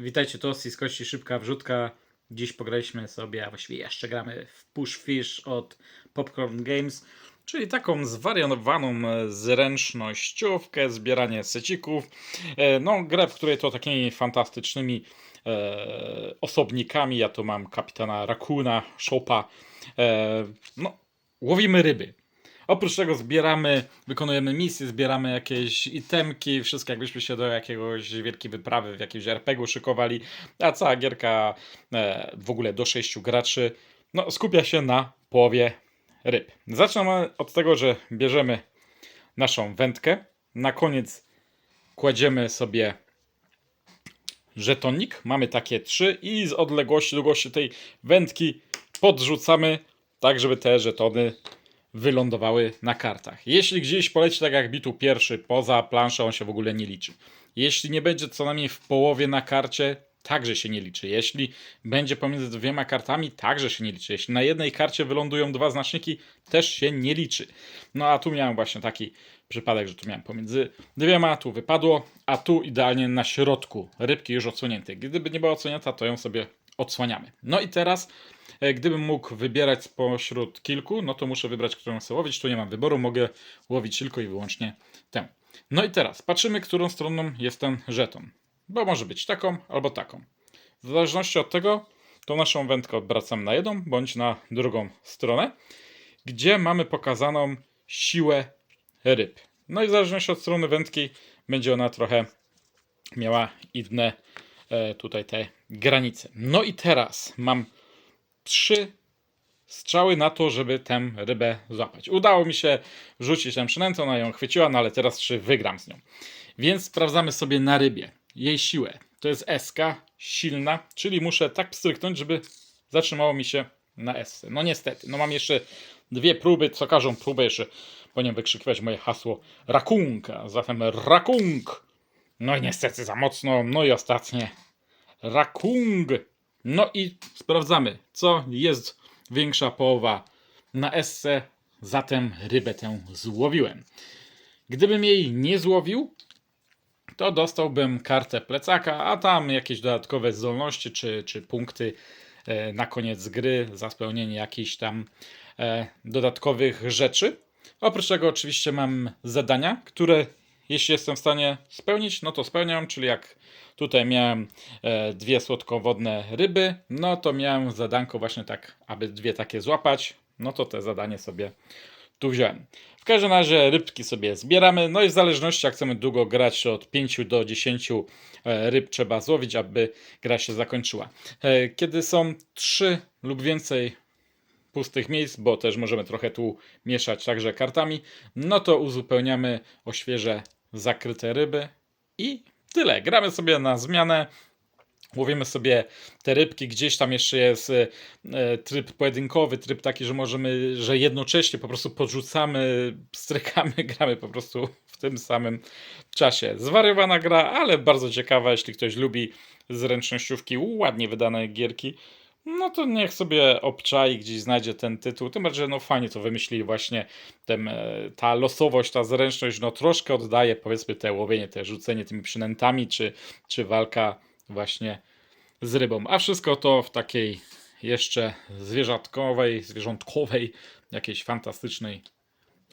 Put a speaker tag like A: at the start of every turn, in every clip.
A: Witajcie, to z kości szybka wrzutka. Dziś pograliśmy sobie, a właściwie jeszcze gramy w Push Fish od Popcorn Games, czyli taką zwariowaną zręcznościówkę, zbieranie secików. E, No, grę, w której to takimi fantastycznymi e, osobnikami, ja tu mam kapitana Rakuna, Shopa, e, no, łowimy ryby. Oprócz tego zbieramy, wykonujemy misje, zbieramy jakieś itemki, wszystko jakbyśmy się do jakiegoś wielkiej wyprawy w jakimś RPG-u szykowali, a cała gierka e, w ogóle do sześciu graczy no, skupia się na połowie ryb. Zaczynamy od tego, że bierzemy naszą wędkę, na koniec kładziemy sobie żetonik, mamy takie trzy i z odległości, długości tej wędki podrzucamy tak, żeby te żetony wylądowały na kartach. Jeśli gdzieś poleci tak jak bitu pierwszy poza planszę, on się w ogóle nie liczy. Jeśli nie będzie co najmniej w połowie na karcie, także się nie liczy. Jeśli będzie pomiędzy dwiema kartami, także się nie liczy. Jeśli na jednej karcie wylądują dwa znaczniki, też się nie liczy. No a tu miałem właśnie taki przypadek, że tu miałem pomiędzy dwiema, tu wypadło, a tu idealnie na środku rybki już odsłonięte. Gdyby nie była odsłonięta, to ją sobie odsłaniamy. No i teraz E, Gdybym mógł wybierać spośród kilku, no to muszę wybrać, którą chcę łowić. Tu nie mam wyboru, mogę łowić tylko i wyłącznie tę. No i teraz patrzymy, którą stroną jest ten żeton. Bo może być taką albo taką. W zależności od tego, tą naszą wędkę odwracam na jedną bądź na drugą stronę, gdzie mamy pokazaną siłę ryb. No i w zależności od strony wędki będzie ona trochę miała inne tutaj te granice. No i teraz mam trzy strzały na to, żeby tę rybę złapać. Udało mi się rzucić tę przynętę, ona ją chwyciła, no ale teraz trzy wygram z nią. Więc sprawdzamy sobie na rybie jej siłę. To jest SK, silna, czyli muszę tak pstryknąć, żeby zatrzymało mi się na S. No niestety, no mam jeszcze dwie próby, co każą próbę jeszcze powinienem wykrzykiwać moje hasło rakunka, zatem rakung. No i niestety za mocno, no i ostatnie rakung. No i sprawdzamy, co jest większa połowa na SC, zatem rybę tę złowiłem. Gdybym jej nie złowił, to dostałbym kartę plecaka, a tam jakieś dodatkowe zdolności czy, czy punkty e, na koniec gry za spełnienie jakichś tam e, dodatkowych rzeczy. Oprócz tego oczywiście mam zadania, które jeśli jestem w stanie spełnić, no to spełniam, czyli jak tutaj miałem e, dwie słodkowodne ryby, no to miałem zadanko właśnie tak, aby dwie takie złapać, no to te zadanie sobie tu wziąłem. W każdym razie rybki sobie zbieramy, no i w zależności jak chcemy długo grać, od 5 do 10 e, ryb trzeba złowić, aby gra się zakończyła. E, Kiedy są 3 lub więcej pustych miejsc, bo też możemy trochę tu mieszać także kartami, no to uzupełniamy o świeże zakryte ryby i tyle. Gramy sobie na zmianę. Łowimy sobie te rybki, gdzieś tam jeszcze jest e, e, tryb pojedynkowy, tryb taki, że możemy, że jednocześnie po prostu podrzucamy, strykamy, gramy po prostu w tym samym czasie. Zwariowana gra, ale bardzo ciekawa, jeśli ktoś lubi zręcznościówki, ładnie wydane gierki, no to niech sobie obczai, gdzieś znajdzie ten tytuł. Tym bardziej, no fajnie to wymyślili właśnie tem, e, ta losowość, ta zręczność, no troszkę oddaje powiedzmy te łowienie, te rzucenie tymi przynętami, czy, czy walka właśnie z rybą. A wszystko to w takiej jeszcze zwierzatkowej, zwierzątkowej, jakiejś fantastycznej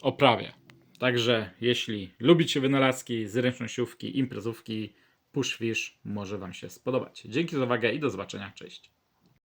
A: oprawie. Także jeśli lubicie wynalazki, zręcznościówki, imprezówki, push fish, może Wam się spodobać. Dzięki za uwagę i do zobaczenia. Cześć.